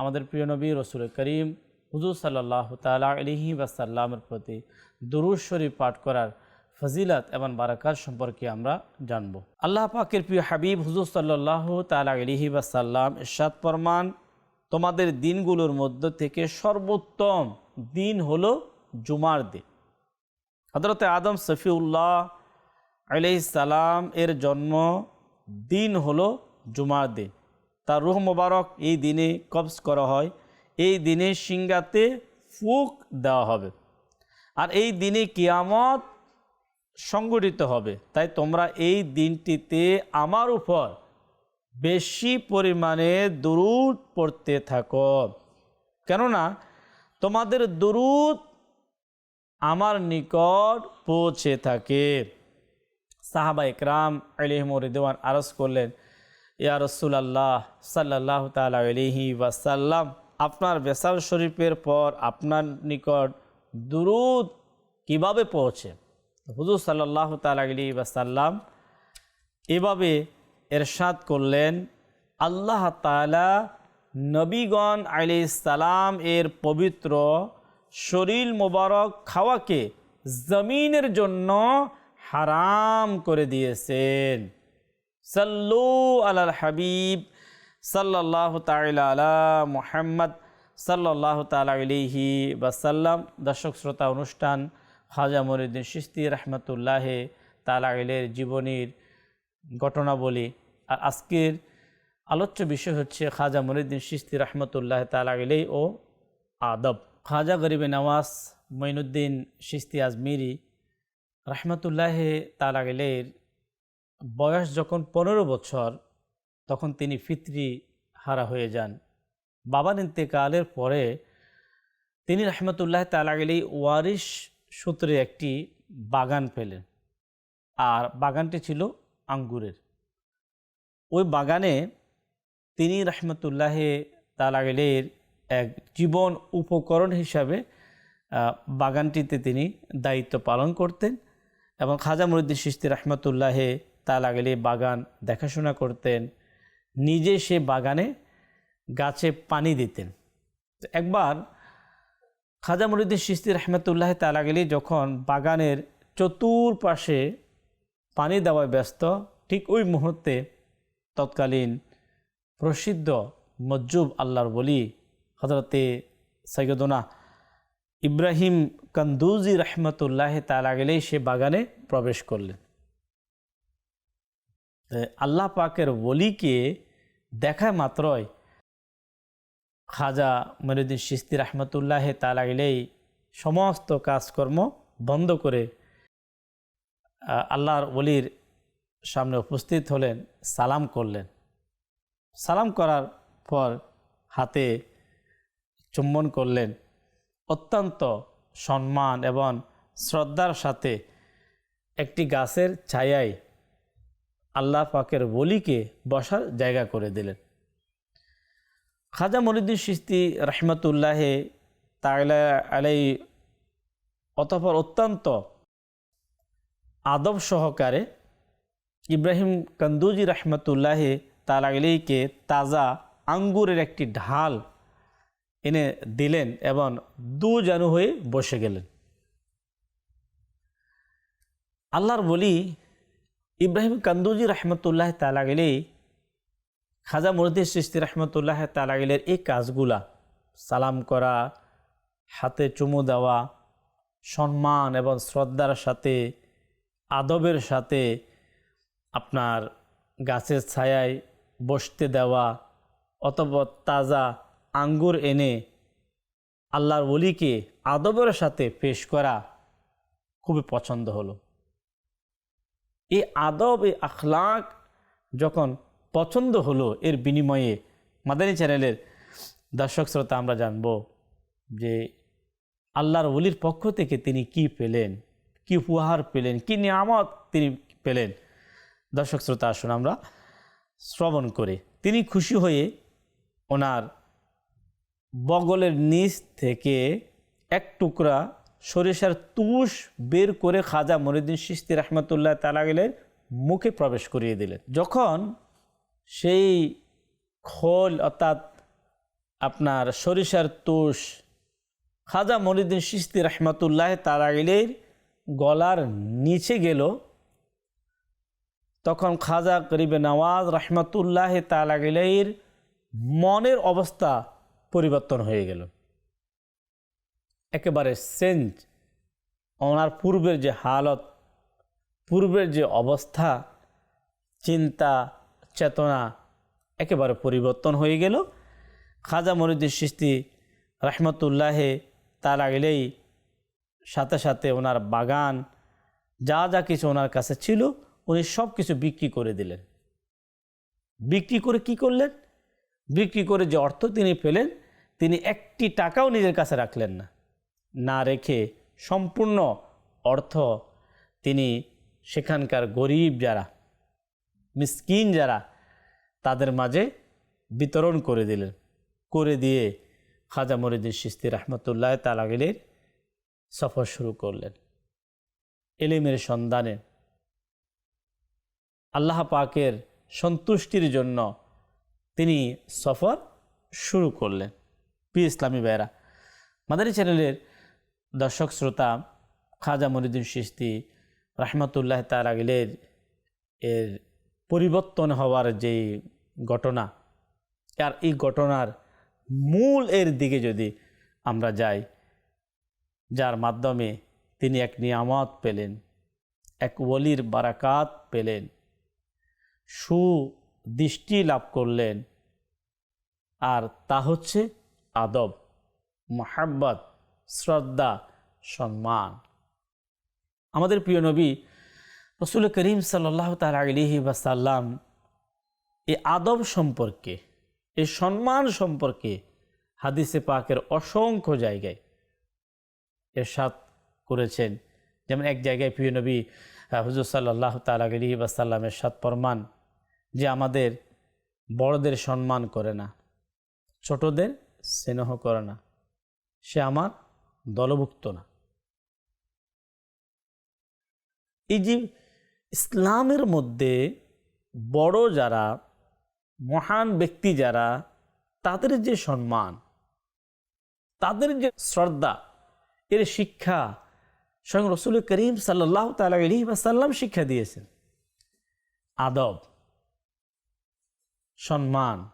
আমাদের প্রিয় নবী রসুল করিম হুজুর সাল্লাহ তালা আলিহি ওয়াসাল্লামের প্রতি দুরুজ শরীফ পাঠ করার ফজিলত এবং বারাকাত সম্পর্কে আমরা জানব। আল্লাহ পাকের প্রিয় হাবিব হুজুর সাল্লাহ তালা আলিহি ওয়াসাল্লাম ইরশাদ ফরমান, তোমাদের দিনগুলোর মধ্য থেকে সর্বোত্তম দিন হলো জুমার দিন। হজরত আদম সফিউল্লাহ সালাম এর জন্ম দিন হলো জুমার দিন। তার রুহ মোবারক এই দিনে কবজ করা হয়। এই দিনে সিঙ্গাতে ফুক দেওয়া হবে। আর এই দিনে কিয়ামত সংগঠিত হবে। তাই তোমরা এই দিনটিতে আমার উপর বেশি পরিমাণে দরুদ পড়তে থাকো। কেননা তোমাদের দরুদ আমার নিকট পৌঁছে থাকে। সাহাবা ইকরাম আলিহমরিদান আরজ করলেন ইয়া রসুল আল্লাহ সাল্লাহ তালা আলিহি ওয়াসাল্লাম, আপনার বেসাল শরীফের পর আপনার নিকট দুরুদ কীভাবে পৌঁছে? হুজুর সাল্লাহ তালা ওয়াসাল্লাম এভাবে এরশাদ করলেন, আল্লাহ তালা নবীগণ আলি সালাম এর পবিত্র শরীর মোবারক খাওয়াকে জমিনের জন্য হারাম করে দিয়েছেন। সাল্লু আলাল হাবিব সাল্লাহ আলা মোহাম্মদ সাল্লাহ তালা আলিহি বাসাল্লাম দর্শক, শ্রোতা, অনুষ্ঠান, খাজা মরিদ্দিন সিস্তি রহমতুল্লাহে তালা আলের জীবনীর ঘটনাবলী। আর আজকের আলোচ্য বিষয় হচ্ছে খাজা মরিদ্দিন সিস্তি রহমতুল্লাহ তালা আলাই ও আদব। খাজা গরিবে নওয়াজ মঈনুদ্দিন সিস্তি আজমিরি রহমতুল্লাহ তালা আলের বয়স যখন পনেরো বছর, তখন তিনি ফিতরি হারা হয়ে যান। বাবার ইন্তেকালের পরে তিনি রহমতুল্লাহ তালা গেলেই ওয়ারিশ সূত্রে একটি বাগান পেলেন আর বাগানটি ছিল আঙ্গুরের। ওই বাগানে তিনি রহমতুল্লাহ তালা গেলের এক জীবন উপকরণ হিসাবে বাগানটিতে তিনি দায়িত্ব পালন করতেন এবং খাজা মরুদ্দিন সিস্তি রহমতুল্লাহে তা লাগলে বাগান দেখাশোনা করতেন। নিজে সে বাগানে গাছে পানি দিতেন। একবার খাজা মরুদ্দিন সিস্তি রহমতুল্লাহ তালাগলি যখন বাগানের চতুর্পাশে পানি দেওয়ায় ব্যস্ত, ঠিক ওই মুহূর্তে তৎকালীন প্রসিদ্ধ মজ্জুব আল্লাহর বলি হজরতে সৈয়দনা ইব্রাহিম কন্দুজি রহমতুল্লাহ তালাগলেই সে বাগানে প্রবেশ করলেন। আল্লাহ পাকের বলিকে দেখা মাত্রই খাজা মরিউদ্দিন সিস্তি রহমতুল্লাহ তালাগলেই সমস্ত কাজকর্ম বন্ধ করে আল্লাহর বলির সামনে উপস্থিত হলেন, সালাম করলেন। সালাম করার পর হাতে চুম্বন করলেন। অত্যন্ত সম্মান এবং শ্রদ্ধার সাথে একটি গাছের ছায়ায় আল্লাহ পাকের বলিকে বসার জায়গা করে দিলেন। খাজা মরিদ্দিন সিস্তি রহমতুল্লাহে তাইলা আলাই অতপর অত্যন্ত আদব সহকারে ইব্রাহিম কন্দুজি রহমতুল্লাহে তালাগলিকে তাজা আঙ্গুরের একটি ঢাল এনে দিলেন এবং দু জানু হয়ে বসে গেলেন। আল্লাহর বলি ইব্রাহিম কান্দুজি রহমতুল্লাহ তালা গেলে খাজা মুরদ্দির সৃষ্টি রহমতুল্লাহ তালাগিলের এই কাজগুলা, সালাম করা, হাতে চুমু দেওয়া, সম্মান এবং শ্রদ্ধার সাথে, আদবের সাথে আপনার গাছের ছায়ায় বসতে দেওয়া অথবা তাজা আঙ্গুর এনে আল্লাহর ওলিকে আদবের সাথে পেশ করা খুবই পছন্দ হলো। এই আদব, এই আখলাক যখন পছন্দ হলো এর বিনিময়ে, মাদানী চ্যানেলের দর্শক শ্রোতা আমরা জানব যে আল্লাহর অলির পক্ষ থেকে তিনি কি পেলেন, কি উপহার পেলেন, কি নিয়ামত তিনি পেলেন। দর্শক শ্রোতা, আসুন আমরা শ্রবণ করে। তিনি খুশি হয়ে ওনার বগলের নিচ থেকে এক টুকরা সরিষার তুষ বের করে খাজা মরিদ্দিন সিস্তি রহমতুল্লাহ তালা গেলেন মুখে প্রবেশ করিয়ে দিলেন। যখন সেই খোল অর্থাৎ আপনার সরিষার তুষ খাজা মরিদ্দিন সিস্তি রহমতুল্লাহ তালাগিলের গলার নিচে গেল, তখন খাজা করিবে নওয়াজ রহমতুল্লাহ তালাগিলের মনের অবস্থা পরিবর্তন হয়ে গেল। একেবারে সেঞ্জ ওনার পূর্বের যে হালত, পূর্বের যে অবস্থা, চিন্তা, চেতনা একেবারে পরিবর্তন হয়ে গেল। খাজা মরিদুল সৃষ্টি রহমতুল্লাহে তার আগেলেই সাথে সাথে ওনার বাগান, যা যা কিছু ওনার কাছে ছিল, উনি সব কিছু বিক্রি করে দিলেন। বিক্রি করে কি করলেন? বিক্রি করে যে অর্থ তিনি পেলেন, তিনি একটি টাকাও নিজের কাছে রাখলেন না। না রেখে সম্পূর্ণ অর্থ তিনি সেখানকার গরিব যারা, মিসকিন যারা, তাদের মাঝে বিতরণ করে দিলেন। করে দিয়ে খাজা মরিদুল সিস্তি রহমতুল্লাহ তালাগিলের সফর শুরু করলেন। এলিমের সন্ধানে আল্লাহ পাকের সন্তুষ্টির জন্য তিনি সফর শুরু করলেন। পি ইসলামী বেরা মাদানী চ্যানেলের দর্শক শ্রোতা, খাজা মরিদুল সিস্তি রাহমাতুল্লাহ তার তালাগিলের এর পরিবর্তন হওয়ার যে ঘটনা, আর এই ঘটনার মূল এর দিকে যদি আমরা যাই, যার মাধ্যমে তিনি এক নিয়ামত পেলেন, এক ওলির বারাকাত পেলেন, সুদৃষ্টি লাভ করলেন, আর তা হচ্ছে আদব মোহাব্বত শ্রদ্ধা, সম্মান। আমাদের প্রিয় নবী রসুল করিম সাল্লাহ তালি বাসাল্লাম এই আদব সম্পর্কে এই সম্মান সম্পর্কে হাদিসে পাকের অসংখ্য জায়গায় এরশাদ করেছেন। যেমন এক জায়গায় প্রিয় নবী হুজুর সাল্লাহ তালি বাসাল্লামের সাত ফরমান যে আমাদের বড়দের সম্মান করে না, ছোটদের স্নেহ করে না। সে আমার দলভুক্ত না। এই যে ইসলামের মধ্যে বড় যারা, মহান ব্যক্তি যারা, তাদের যে সম্মান, তাদের যে শ্রদ্ধা, এর শিক্ষা স্বয়ং রসুল করিম সাল্লাহ তালি সাল্লাম শিক্ষা দিয়েছেন। আদব, সম্মান,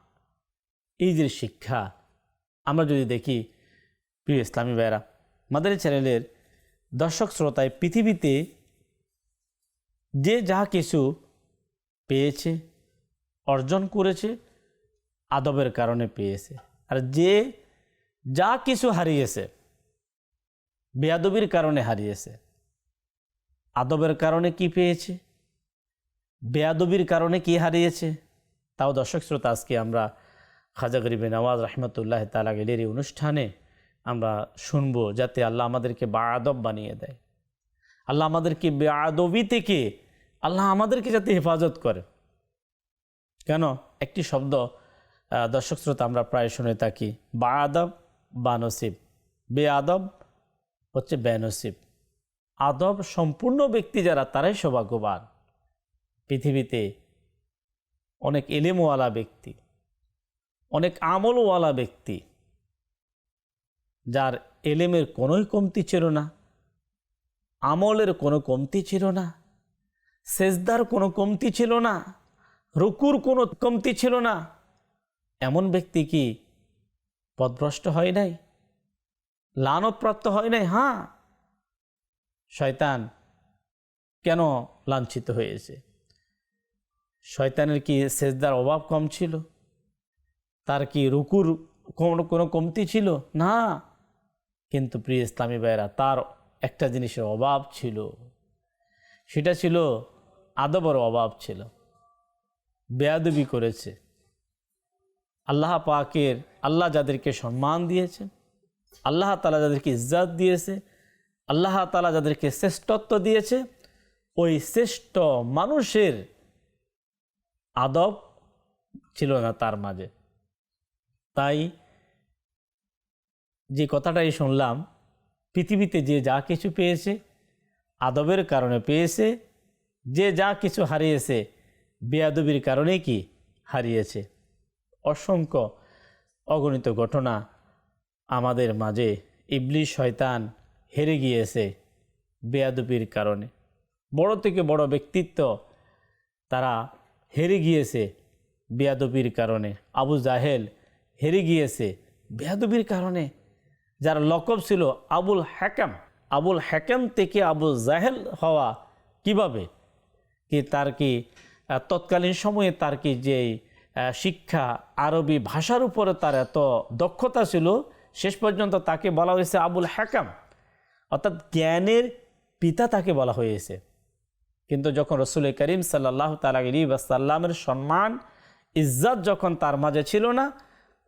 এই যে শিক্ষা, আমরা যদি দেখি, প্রিয় ইসলামী ভাইরা মাদারি চ্যানেলের দর্শক শ্রোতায় পৃথিবীতে যে যা কিছু পেয়েছে, অর্জন করেছে, আদবের কারণে পেয়েছে। আর যে যা কিছু হারিয়েছে, বেয়াদবির কারণে হারিয়েছে, আদবের কারণে কি পেয়েছে, বেয়াদবির কারণে কি হারিয়েছে, তাও দর্শক শ্রোতা, আজকে আমরা খাজা গরিবে নওয়াজ রহমতুল্লাহ তালা গেলের এই অনুষ্ঠানে আমরা শুনব যাতে আল্লাহ আমাদেরকে বায়াদব বানিয়ে দেয়। আল্লাহ আমাদেরকে বেয়াদবি থেকে, আল্লাহ আমাদেরকে যাতে হেফাজত করে। কেন? একটি শব্দ দর্শক শ্রোতা, আমরা প্রায় শুনে থাকি বা আদব বা নসিব। বে আদব হচ্ছে বেনসিব। আদব সম্পূর্ণ ব্যক্তি যারা, তারাই সৌভাগ্যবান। পৃথিবীতে অনেক এলেমওয়ালা ব্যক্তি, অনেক আমলওয়ালা ব্যক্তি যার এলেমের কোনোই কমতি ছিল না, আমলের কোনো কমতি ছিল না, সেজদার কোনো কমতি ছিল না, রুকুর কোনো কমতি ছিল না। এমন ব্যক্তি কি পদভ্রষ্ট হয় নাই? লানপ্রাপ্ত হয় নাই? হ্যাঁ শয়তান কেন লাঞ্ছিত হয়েছে? শয়তানের কি সেজদার অভাব কম ছিল? তার কি রুকুর কোনো কোনো কমতি ছিল? না। কিন্তু প্রিয় ইসলামী ভাইরা তার একটা জিনিসের অভাব ছিল। সেটা ছিল আদবর অভাব ছিল। বেয়াদবি করেছে। আল্লাহ পাকের, আল্লাহ যাদেরকে সম্মান দিয়েছেন আল্লাহ তালা যাদেরকে ইজ্জাত দিয়েছে, আল্লাহ তালা যাদেরকে শ্রেষ্ঠত্ব দিয়েছে, ওই শ্রেষ্ঠ মানুষের আদব ছিল না তার মাঝে। তাই যে কথাটাই শুনলাম, পৃথিবীতে যে যা কিছু পেয়েছে, আদবের কারণে পেয়েছে, যে যা কিছু হারিয়েছে, বেয়াদবির কারণে কি হারিয়েছে। অসংখ্য অগণিত ঘটনা আমাদের মাঝে ইবলিশ শয়তান হেরে গিয়েছে বেয়াদবির কারণে। বড় থেকে বড় ব্যক্তিত্ব তারা হেরে গিয়েছে বেয়াদবির কারণে। আবু জাহেল হেরে গিয়েছে বেয়াদবির কারণে। যার লকব ছিল আবুল হ্যাকাম আবুল হ্যাকাম থেকে আবু জাহেল হওয়া কীভাবে? কি তার কি তৎকালীন সময়ে তার কি যে শিক্ষা আরবি ভাষার উপরে তার এত দক্ষতা ছিল, শেষ পর্যন্ত তাকে বলা হয়েছে আবুল হ্যাকাম অর্থাৎ জ্ঞানের পিতা তাকে বলা হয়েছে। কিন্তু যখন রসুল করিম সাল্লাহ তালি সাল্লামের সম্মান, ইজ্জত যখন তার মাঝে ছিল না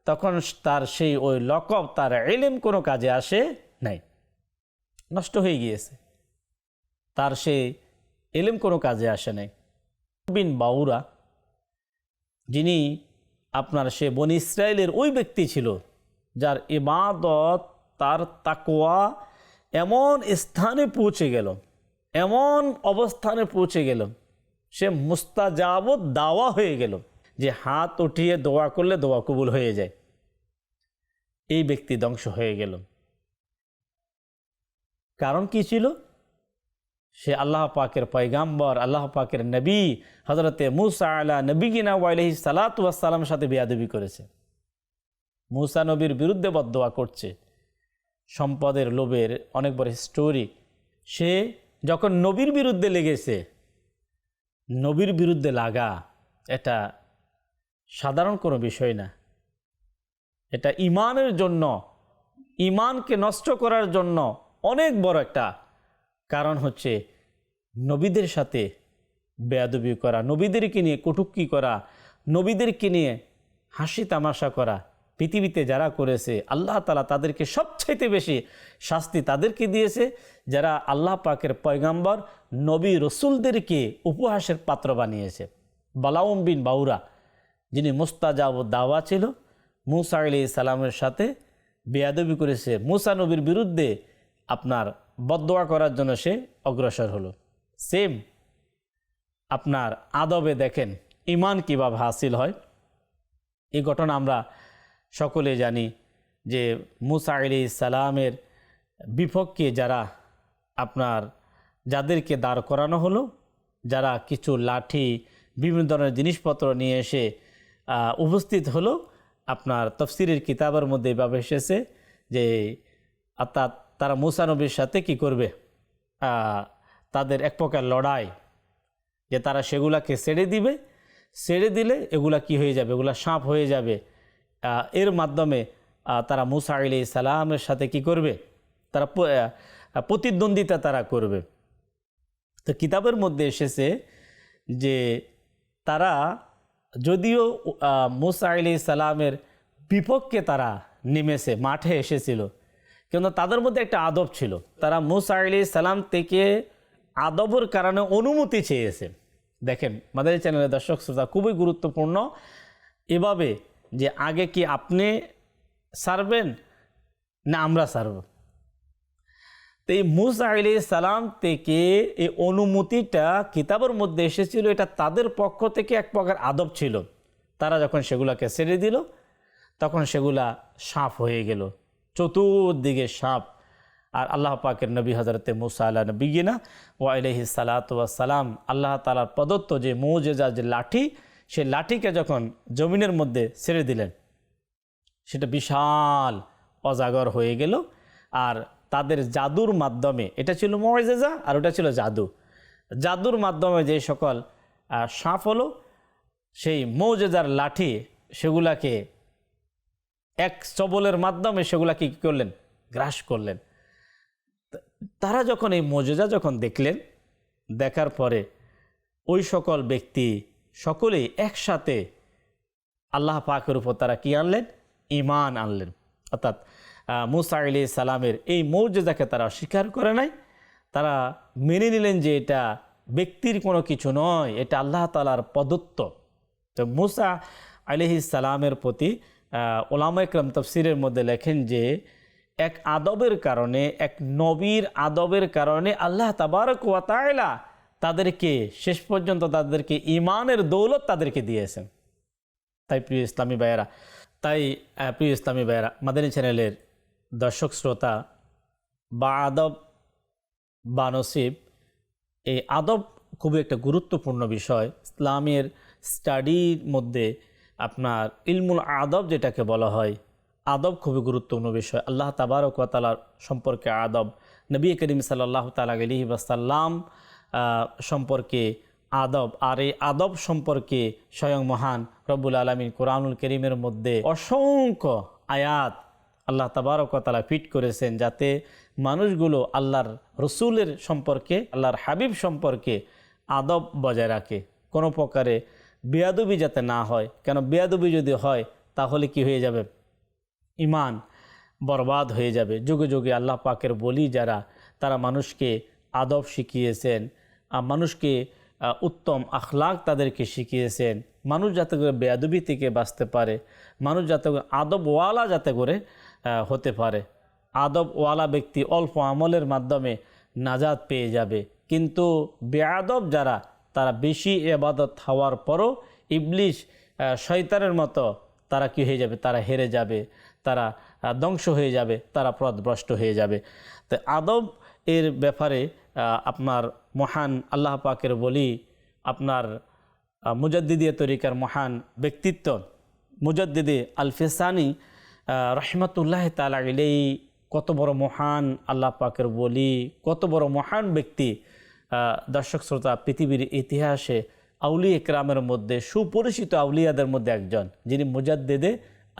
তখন তার সেই ওই লকব, তার এলেম কোনো কাজে আসে নাই। নষ্ট হয়ে গিয়েছে। তার সেই এলেম কোনো কাজে আসে নাই। বিন বাউরা, যিনি আপনার সে বন ইসরায়েলের ওই ব্যক্তি ছিল, যার ইবাদত, তার তাকোয়া এমন স্থানে পৌঁছে গেল, এমন অবস্থানে পৌঁছে গেল, সে মুস্তাজাবত দাওয়া হয়ে গেল। যে হাত উঠিয়ে দোয়া করলে দোয়া কবুল হয়ে যায়। এই ব্যক্তি ধ্বংস হয়ে গেল। কারণ কি ছিল? সে আল্লাহ পাকের পয়গাম্বর, আল্লাহ পাকের নবী হজরতে মুসা আলা নবীগিনা ওয়াইলহি সালাতামের সাথে বেয়াদবি করেছে। মুসা নবীর বিরুদ্ধে বদোয়া করছে। সম্পদের লোভের অনেক বড় স্টোরি সে যখন নবীর বিরুদ্ধে লেগেছে, নবীর বিরুদ্ধে লাগা, এটা সাধারণ কোনো বিষয় না। এটা ইমানের জন্য, ইমানকে নষ্ট করার জন্য অনেক বড় একটা কারণ হচ্ছে নবীদের সাথে বেয়াদবি করা, নবীদেরকে নিয়ে কটুক্কি করা, নবীদেরকে নিয়ে হাসি তামাশা করা। পৃথিবীতে যারা করেছে, আল্লাহ তালা তাদেরকে সবচাইতে বেশি শাস্তি তাদেরকে দিয়েছে। যারা আল্লাহ পাকের পয়গাম্বর, নবী রসুলদেরকে উপহাসের পাত্র বানিয়েছে। বালাউম বিন বাউরা যিনি মুস্তাজাব দাওয়া ছিল, মুসা আলি সালামের সাথে বেয়াদবি করেছে। মুসা নবীর বিরুদ্ধে আপনার বদোয়া করার জন্য সে অগ্রসর হলো। সেম আপনার আদবে দেখেন ইমান কীভাবে হাসিল হয়। এই ঘটনা আমরা সকলে জানি যে মুসা আলি সালামের বিপক্ষে যারা আপনার, যাদেরকে দাঁড় করানো হলো, যারা কিছু লাঠি, বিভিন্ন ধরনের জিনিসপত্র নিয়ে এসে উপস্থিত হলো। আপনার তফসিরের কিতাবের মধ্যে এভাবে এসেছে যে, অর্থাৎ তারা মুসানবীর সাথে কি করবে? তাদের এক প্রকার লড়াই যে তারা সেগুলাকে ছেড়ে দিবে। ছেড়ে দিলে এগুলা কি হয়ে যাবে? এগুলা সাপ হয়ে যাবে। এর মাধ্যমে তারা মুসা আলি সালামের সাথে কি করবে? তারা প্রতিদ্বন্দ্বিতা তারা করবে। তো কিতাবের মধ্যে এসেছে যে, তারা যদিও মুসা আলি সালামের বিপক্ষে তারা নেমেছে, মাঠে এসেছিল। কিন্তু তাদের মধ্যে একটা আদব ছিল। তারা মুসা আলি সালাম থেকে আদবের কারণে অনুমতি চেয়েছে। দেখেন মাদারি চ্যানেলের দর্শক শ্রোতা, খুবই গুরুত্বপূর্ণ এভাবে যে আগে কি আপনি সারবেন, না আমরা সারব। তো এই মুসা আলি সালাম থেকে এই অনুমতিটা কিতাবের মধ্যে এসেছিল, এটা তাদের পক্ষ থেকে এক প্রকার আদব ছিল। তারা যখন সেগুলাকে ছেড়ে দিল, তখন সেগুলা সাপ হয়ে গেল, চতুর্দিকে সাপ আর আল্লাহ পাকের নবী হজরতে মুসা আল্লাহ নবীনা ও আলহি সালাম, আল্লাহ তালার প্রদত্ত যে মৌজেজা, যে লাঠি, সে লাঠিকে যখন জমিনের মধ্যে ছেড়ে দিলেন, সেটা বিশাল অজাগর হয়ে গেল। আর তাদের জাদুর মাধ্যমে, এটা ছিল মজেজা আর ওটা ছিল জাদু। জাদুর মাধ্যমে যে সকল সাপ হলো, সেই মৌজেজার লাঠি সেগুলাকে এক চবলের মাধ্যমে সেগুলাকে কী করলেন? গ্রাস করলেন। তারা যখন এই মৌজেজা যখন দেখলেন, দেখার পরে ওই সকল ব্যক্তি সকলেই একসাথে আল্লাহ পাকের উপর তারা কি আনলেন? ইমান আনলেন। অর্থাৎ মুসা আলি সালামের এই মৌজাদাকে তারা স্বীকার করে নাই। তারা মেনে নিলেন যে এটা ব্যক্তির কোনো কিছু নয়, এটা আল্লাহ তালার প্রদত্ত। তো মুসা আলিহি সালামের প্রতি ওলামা ইকরাম তফসিরের মধ্যে লেখেন যে, এক আদবের কারণে, এক নবীর আদবের কারণে আল্লাহ তাবারক ওয়াতায়লা তাদেরকে, শেষ পর্যন্ত তাদেরকে ইমানের দৌলত তাদেরকে দিয়েছেন। তাই প্রিয় ইসলামী ভাইয়েরা, তাই প্রিয় ইসলামী ভাইয়েরা, মাদানী চ্যানেলের দর্শক শ্রোতা, বা আদব, বা নসিব, এই আদব খুবই একটা গুরুত্বপূর্ণ বিষয়। ইসলামের স্টাডির মধ্যে আপনার ইলমুল আদব যেটাকে বলা হয়, আদব খুবই গুরুত্বপূর্ণ বিষয়। আল্লাহ তাবারক ওয়া সম্পর্কে আদব, নবী করিম সাল্লাহ তালা বাসাল্লাম সম্পর্কে আদব, আর এই আদব সম্পর্কে স্বয়ং মহান রব্বুল আলমিন কোরআনুল করিমের মধ্যে অসংখ্য আয়াত আল্লাহ তাবারকতালা ফিট করেছেন যাতে মানুষগুলো আল্লাহর রসুলের সম্পর্কে, আল্লাহর হাবিব সম্পর্কে আদব বজায় রাখে। কোনো প্রকারে বেয়াদবি যাতে না হয়। কেন বেয়াদবি যদি হয়, তাহলে কি হয়ে যাবে? ইমান বরবাদ হয়ে যাবে। যুগে যুগে আল্লাহ পাকের বলি যারা, তারা মানুষকে আদব শিখিয়েছেন মানুষকে উত্তম আখলাক তাদেরকে শিখিয়েছেন। মানুষ যাতে করে বেয়াদবি থেকে বাঁচতে পারে, মানুষ যাতে করে আদবওয়ালা যাতে করে হতে পারে। আদবওয়ালা ব্যক্তি অল্প আমলের মাধ্যমে নাজাদ পেয়ে যাবে। কিন্তু বেয়াদব যারা, তারা বেশি এবাদত হওয়ার পরও ইবলিশ শয়তানের মতো তারা কি হয়ে যাবে? তারা হেরে যাবে, তারা ধ্বংস হয়ে যাবে, তারা পথভ্রষ্ট হয়ে যাবে। তো আদব এর ব্যাপারে আপনার মহান আল্লাহ পাকের বলি, আপনার মুজাদ্দিদিয়া তরিকার মহান ব্যক্তিত্ব মুজাদ্দিদি আলফেসানি রহমতুল্লাহ তালা এই কত বড় মহান আল্লাহ পাকের বলি কত বড় মহান ব্যক্তি দর্শক শ্রোতা, পৃথিবীর ইতিহাসে আউলি একরামের মধ্যে, সুপরিচিত আউলিয়াদের মধ্যে একজন, যিনি মুজাদ্দেদে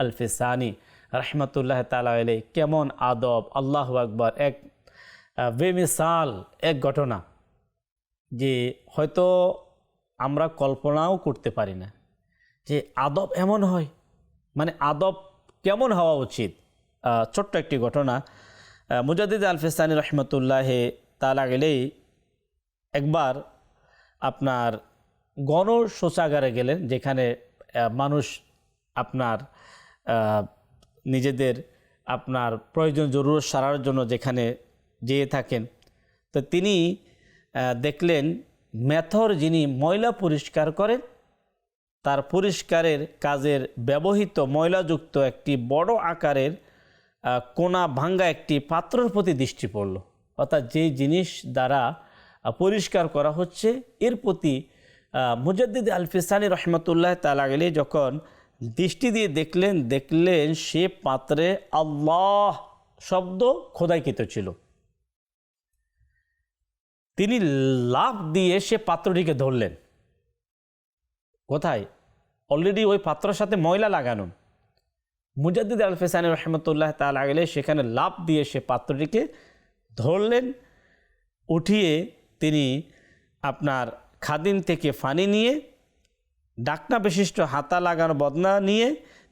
আলফেসানি, রহমতুল্লাহ তালা আলাই কেমন আদব, আল্লাহ আকবর, এক বেমিসাল, এক ঘটনা যে হয়তো আমরা কল্পনাও করতে পারি না, যে আদব এমন হয় মানে আদব কেমন হওয়া উচিত? ছোট্ট একটি ঘটনা। আহ, মুজাদ্দিদ আলফেসানি রহমতুল্লাহ তালা গেলেই একবার আপনার গণ শৌচাগারে গেলেন যেখানে মানুষ আপনার নিজেদের আপনার প্রয়োজন জরুর সারার জন্য যেখানে যেয়ে থাকেন। তো তিনি দেখলেন মেথর যিনি ময়লা পরিষ্কার করেন তার পরিষ্কারের কাজের ব্যবহৃত ময়লাযুক্ত একটি বড় আকারের কোনা ভাঙ্গা একটি পাত্রর প্রতি দৃষ্টি পড়ল। অর্থাৎ যে জিনিস দ্বারা পরিষ্কার করা হচ্ছে, এর প্রতি মুজাদ্দিদ আলফিসানি রহমতুল্লাহ তালা গেলে যখন দৃষ্টি দিয়ে দেখলেন দেখলেন সে পাত্রে আল্লাহ শব্দ খোদাইকৃত ছিল। তিনি লাভ দিয়ে সে পাত্রটিকে ধরলেন। কোথায়? অলরেডি ওই পাত্রের সাথে ময়লা লাগানো। মুজাদ্দিদ আল ফেসানি রহমতুল্লাহ তালা গেলে সেখানে লাভ দিয়ে সে পাত্রটিকে ধরলেন, উঠিয়ে তিনি আপনার খাদিম থেকে ফানি নিয়ে, ডাকনা বিশিষ্ট হাতা লাগানো বদনা নিয়ে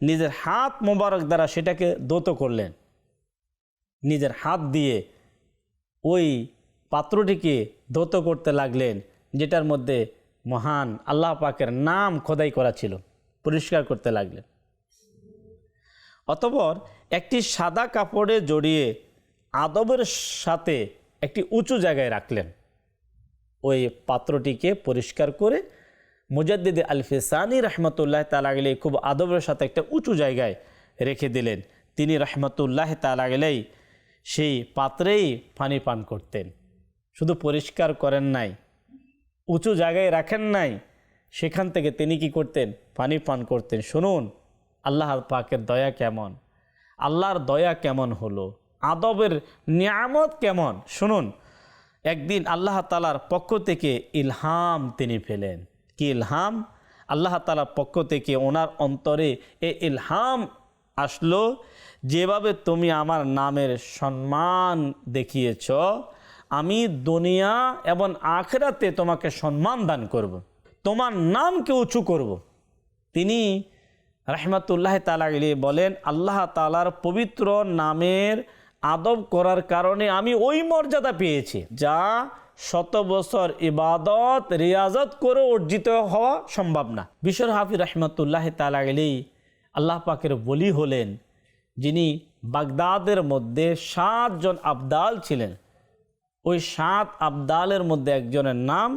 নিজের হাত মোবারক দ্বারা সেটাকে দোত করলেন। নিজের হাত দিয়ে ওই পাত্রটিকে দোত করতে লাগলেন, যেটার মধ্যে মহান আল্লাহ পাকের নাম খোদাই করা ছিল, পরিষ্কার করতে লাগলেন অতপর একটি সাদা কাপড়ে জড়িয়ে আদবের সাথে একটি উঁচু জায়গায় রাখলেন। ওই পাত্রটিকে পরিষ্কার করে মুজাদ্দিদ আলফিসানি রহমতুল্লাহ তালা গেলে খুব আদবের সাথে একটা উঁচু জায়গায় রেখে দিলেন। তিনি রহমতুল্লাহ তালা গেলেই সেই পাত্রেই পানি পান করতেন। শুধু পরিষ্কার করেন নাই উঁচু জায়গায় রাখেন নাই, সেখান থেকে তিনি কি করতেন? পানি পান করতেন। শুনুন আল্লাহ পাকের দয়া কেমন? আল্লাহর দয়া কেমন হলো? আদবের নিয়ামত কেমন? শুনুন, একদিন আল্লাহ তালার পক্ষ থেকে ইলহাম তিনি পেলেন। কি ইলহাম? আল্লাহ তালার পক্ষ থেকে ওনার অন্তরে এ ইলহাম আসলো, যেভাবে তুমি আমার নামের সম্মান দেখিয়েছ আমি দুনিয়া এবং আখেরাতে তোমাকে সম্মান দান করব। তোমার নামকে উঁচু করব। তিনি রাহমাতুল্লাহ তালাগলি বলেন, আল্লাহ তালার পবিত্র নামের আদব করার কারণে আমি ওই মর্যাদা পেয়েছি যা শত বছর ইবাদত, রিয়াজত করে অর্জিত হওয়া সম্ভব না বিশ্বর হাফি রহমতুল্লাহ তালাগলি আল্লাহ পাকের বলি হলেন, যিনি বাগদাদের মধ্যে সাতজন আবদাল ছিলেন ওই সাত আবদালের মধ্যে একজনের নাম,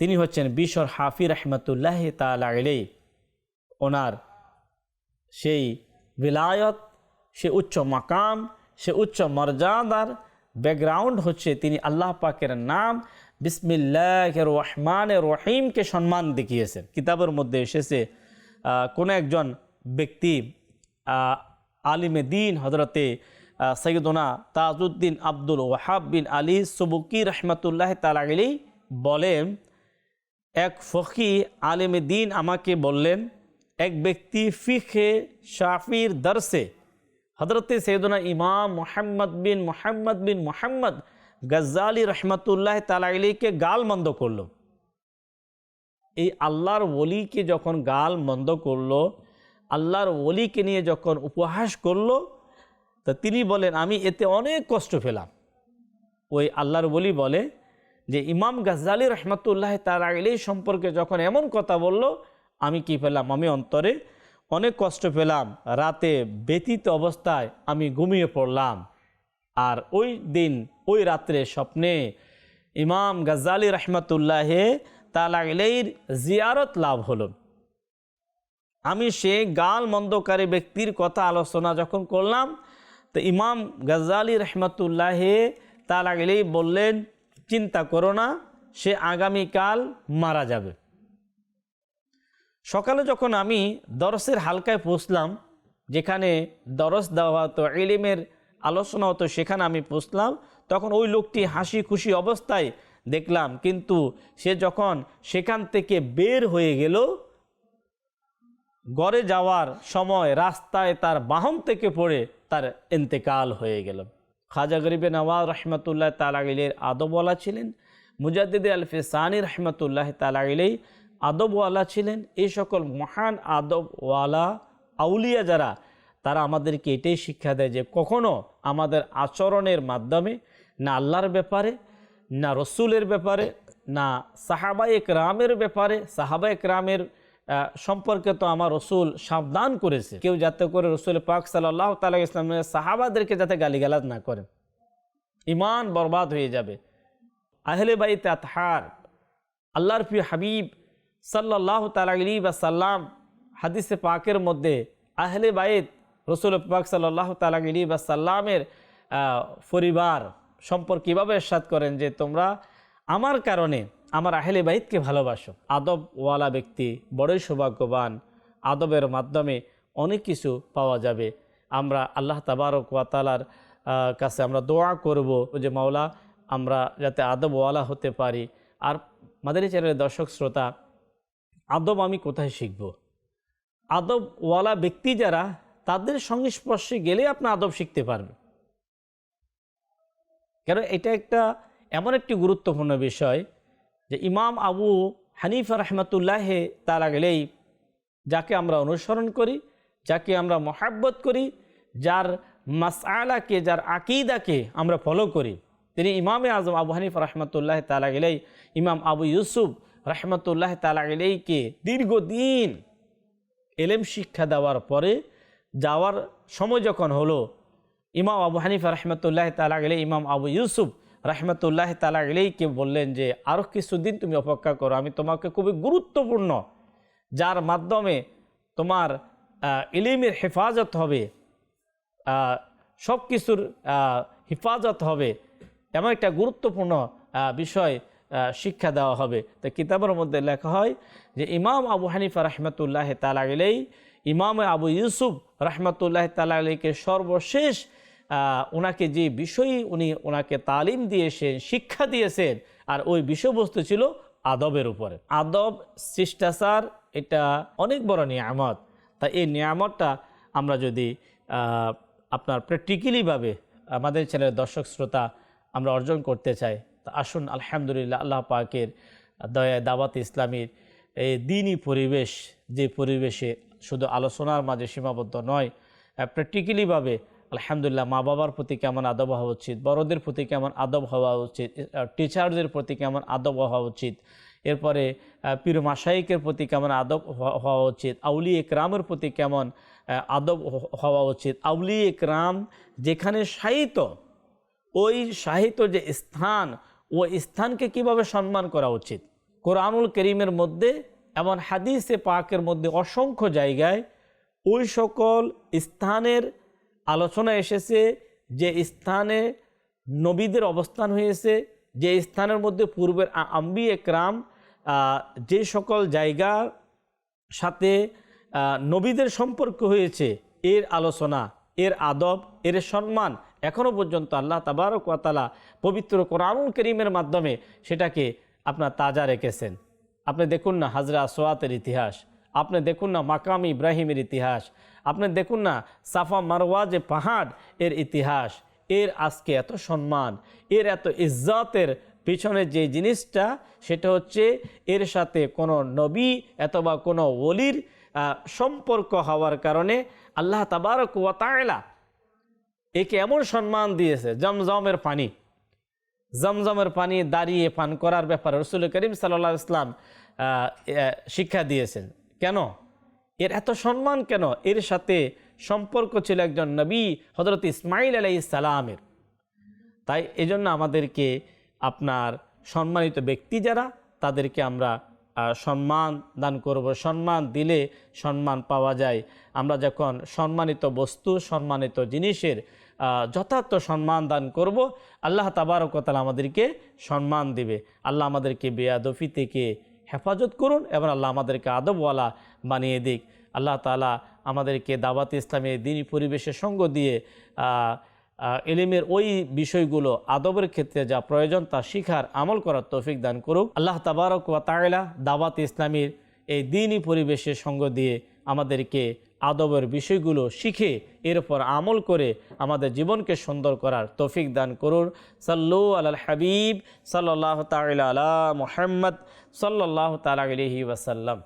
তিনি হচ্ছেন বিশ্বর হাফি রহমতুল্লাহ তালাগলি ওনার সেই বিলায়ত, সে উচ্চ মাকাম, সে উচ্চ মর্যাদার ব্যাকগ্রাউন্ড হচ্ছে তিনি আল্লাহ পাকের নাম বিসমিল্লাহ রহমান রহিমকে সম্মান দেখিয়েছেন। কিতাবের মধ্যে এসেছে কোনো একজন ব্যক্তি আলিমে দিন হজরতে সৈয়দনা তাজউদ্দিন আব্দুল ওয়াহাব বিন আলী সুবুকি রহমতুল্লাহ তালাগলি বলেন, এক ফকি আলেমে দিন আমাকে বললেন, এক ব্যক্তি ফিখে শাফির দরসে হজরতে সৈদনা ইমাম মোহাম্মদ বিন মোহাম্মদ বিন মোহাম্মদ গজ্জালি রহমতুল্লাহ তালাইকে গাল মন্দ করল। এই আল্লাহর ওলিকে যখন গাল মন্দ করল, আল্লাহর ওলিকে নিয়ে যখন উপহাস করল তা তিনি বলেন, আমি এতে অনেক কষ্ট পেলাম। ওই আল্লাহর বলি বলে যে, ইমাম গাজ্জালি রহমতুল্লাহ তার আগলেই সম্পর্কে যখন এমন কথা বলল, আমি কি পেলাম? আমি অন্তরে অনেক কষ্ট পেলাম। রাতে ব্যতীত অবস্থায় আমি ঘুমিয়ে পড়লাম। আর ওই দিন, ওই রাত্রে স্বপ্নে ইমাম গাজ্জালি রহমতুল্লাহে তালাগলেইর জিয়ারত লাভ হলো। আমি সে গাল মন্দকারী ব্যক্তির কথা আলোচনা যখন করলাম তো ইমাম গাজ্জালি রহমতুল্লাহে তালাগলেই বললেন, চিন্তা করো না, সে আগামীকাল মারা যাবে। সকালে যখন আমি দরসের হালকায় পৌঁছলাম, যেখানে দরস দেওয়া হতো, এলিমের আলোচনা হতো, সেখানে আমি পৌঁছলাম, তখন ওই লোকটি হাসি খুশি অবস্থায় দেখলাম, কিন্তু সে যখন সেখান থেকে বের হয়ে গেল গড়ে যাওয়ার সময় রাস্তায় তার বাহন থেকে পড়ে তার এন্তেকাল হয়ে গেল। খাজা গরিবে নওয়াজ রহমতুল্লাহ তালাগিলের আদবওয়ালা ছিলেন। মুজাদ্দিদ আলফিসানি রহমতুল্লাহ তালাগিলেই আদবওয়ালা ছিলেন। এই সকল মহান আদবওয়ালা, আউলিয়া যারা, তারা আমাদেরকে এটাই শিক্ষা দেয় যে কখনো আমাদের আচরণের মাধ্যমে, না আল্লাহর ব্যাপারে, না রসুলের ব্যাপারে, না সাহাবা একরামের ব্যাপারে সাহাবা একরামের সম্পর্কে তো আমার রসুল সাবধান করেছে। কেউ যাতে করে রসুল পাক সাল্লাহ তালা ইসলামের সাহাবাদেরকে যাতে গালিগালাজ না করে। ইমান বরবাদ হয়ে যাবে। আহলে বাই আতহার, আল্লাহর প্রিয় হাবিব সাল্লাহ তালি বা সাল্লাম হাদিসে পাকের মধ্যে আহলে বাইত রসুল পাক সাল্লাহ তালি বা সাল্লামের পরিবার সম্পর্কে কীভাবে এরশাদ করেন যে তোমরা আমার কারণে আমার আহলে বাইতকে ভালোবাসো। আদবওয়ালা ব্যক্তি, বড়ই সৌভাগ্যবান। আদবের মাধ্যমে অনেক কিছু পাওয়া যাবে। আমরা আল্লাহ তাবারক ওয়াতালার কাছে আমরা দোয়া করব যে, মাওলা, আমরা যাতে আদবওয়ালা হতে পারি। আর মাদারি চ্যানেলের দর্শক, শ্রোতা, আদব আমি কোথায় শিখব? আদবওয়ালা ব্যক্তি যারা, তাদের সংস্পর্শে গেলে আপনি আদব শিখতে পারবেন। কেন, এটা একটা এমন একটি গুরুত্বপূর্ণ বিষয় যে ইমাম আবু হানিফা রহমতুল্লাহে তারা গেলেই যাকে আমরা অনুসরণ করি, যাকে আমরা মহাব্বত করি, যার মাসআলাকে, যার আকিদাকে আমরা ফলো করি। তিনি ইমামে আজম আবু হানিফা রহমতুল্লাহ তালা গেলেই ইমাম আবু ইউসুফ রহমতুল্লাহ তালা গেলেইকে দীর্ঘদিন এলেম শিক্ষা দেওয়ার পরে যাওয়ার সময় যখন হলো, ইমাম আবু হানিফা রহমতুল্লাহ তালা গেলে ইমাম আবু ইউসুফ রহমতুল্লাহ তালা গেলেইকে বললেন যে আরও কিছুদিন তুমি অপেক্ষা করো, আমি তোমাকে খুবই গুরুত্বপূর্ণ, যার মাধ্যমে তোমার ইলিমের হেফাজত হবে সব কিছুর হেফাজত হবে, এমন একটা গুরুত্বপূর্ণ বিষয় শিক্ষা দেওয়া হবে। তো কিতাবের মধ্যে লেখা হয় যে, ইমাম আবু হানিফা রহমতুল্লাহ তালা ইমাম আবু ইউসুফ রহমতুল্লাহ তালা আলীকে সর্বশেষ ওনাকে যে বিষয় উনি ওনাকে তালিম দিয়েছেন, শিক্ষা দিয়েছেন, আর ওই বিষয়বস্তু ছিল আদবের উপরে। আদব, শিষ্টাচার, এটা অনেক বড় নিয়ামত। তাই এই নিয়ামতটা আমরা যদি আপনার প্র্যাকটিক্যালিভাবে আমাদের চ্যানেলের দর্শক শ্রোতা আমরা অর্জন করতে চাই, তা আসুন আলহামদুলিল্লাহ আল্লাহ পাকের দয়া দাওয়াত ইসলামীর এই দিনই পরিবেশ, যে পরিবেশে শুধু আলোচনার মাঝে সীমাবদ্ধ নয় প্র্যাকটিক্যালিভাবে আলহামদুলিল্লাহ, মা বাবার প্রতি কেমন আদব হওয়া উচিত, বড়দের প্রতি কেমন আদব হওয়া উচিত টিচারদের প্রতি কেমন আদব হওয়া উচিত, এরপরে পীর মাসাইকের প্রতি কেমন আদব হওয়া উচিত আউলি একরামের প্রতি কেমন আদব হওয়া উচিত আউলি একরাম যেখানে সাহিত্য ওই সাহিত্য যে স্থান, ওই স্থানকে কীভাবে সম্মান করা উচিত? কোরআনুল করিমের মধ্যে এমন হাদিসে পাকের মধ্যে অসংখ্য জায়গায় ওই সকল স্থানের আলোচনা এসেছে যে স্থানে নবীদের অবস্থান হয়েছে, যে স্থানের মধ্যে পূর্বের আম্বি একরাম যে সকল জায়গার সাথে নবীদের সম্পর্ক হয়েছে, এর আলোচনা, এর আদব, এর সম্মান এখনও পর্যন্ত আল্লাহ তাবারক ওয়াতালা পবিত্র কোরআনুল করিমের মাধ্যমে সেটাকে আপনার তাজা রেখেছেন। আপনি দেখুন না হাজরা সোয়াতের ইতিহাস। আপনি দেখুন না মাকাম ইব্রাহিমের ইতিহাস। আপনি দেখুন না সাফা মারওয়া যে পাহাড় এর ইতিহাস। এর আজকে এত সম্মান, এর এত ইজ্জতের পিছনে যে জিনিসটা, সেটা হচ্ছে এর সাথে কোনো নবী অথবা কোনো ওলির সম্পর্ক হওয়ার কারণে আল্লাহ তাবারক ওয়া তাআলা একে এমন সম্মান দিয়েছে, জমজমের পানি। জমজমের পানি দাঁড়িয়ে পান করার ব্যাপারে রসুল করিম সাল্লাহ ইসলাম শিক্ষা দিয়েছেন। কেন? এর এত সম্মান কেন? এর সাথে সম্পর্ক ছিল একজন নবী হজরত ইসমাইল আলাই সালামের। তাই এজন্য আমাদেরকে আপনার সম্মানিত ব্যক্তি যারা, তাদেরকে আমরা সম্মান দান করব। সম্মান দিলে সম্মান পাওয়া যায়। আমরা যখন সম্মানিত বস্তু, সম্মানিত জিনিসের যথার্থ সম্মান দান করব, আল্লাহ তাবারকতাল আমাদেরকে সম্মান দিবে। আল্লাহ আমাদেরকে বেয়াদফি থেকে হেফাজত করুন এবং আল্লাহ আমাদেরকে আদবওয়ালা বানিয়ে দিক। আল্লাহ তালা আমাদেরকে দাবাত ইসলামের দিনী পরিবেশের সঙ্গ দিয়ে এলিমের ওই বিষয়গুলো আদবের ক্ষেত্রে যা প্রয়োজন তা শিখার আমল করার তৌফিক দান করুক। আল্লাহ তাবারক ওয়া তাইলা দাওয়াত ইসলামীর এই দিনই পরিবেশের সঙ্গ দিয়ে আমাদেরকে আদবের বিষয়গুলো শিখে এর উপর আমল করে আমাদের জীবনকে সুন্দর করার তৌফিক দান করুন। সাল্লু আল হাবিব সাল্লাহ মোহাম্মদ মুহাম্মদ সাল্লাহ তালা আলহি ওয়াসাল্লাম।